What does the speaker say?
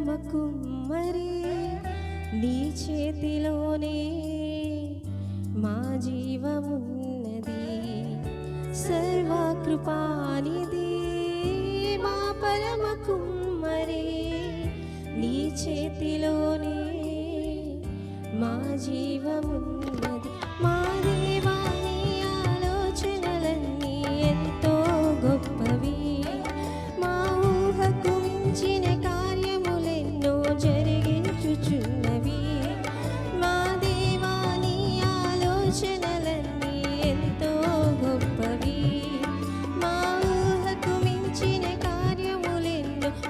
పరమ మరి నీ చేతిలోనే మా జీవమున్నది సర్వకృపానిది మా పరమ మరి నీ చేతిలోనే మా జీవమున్నది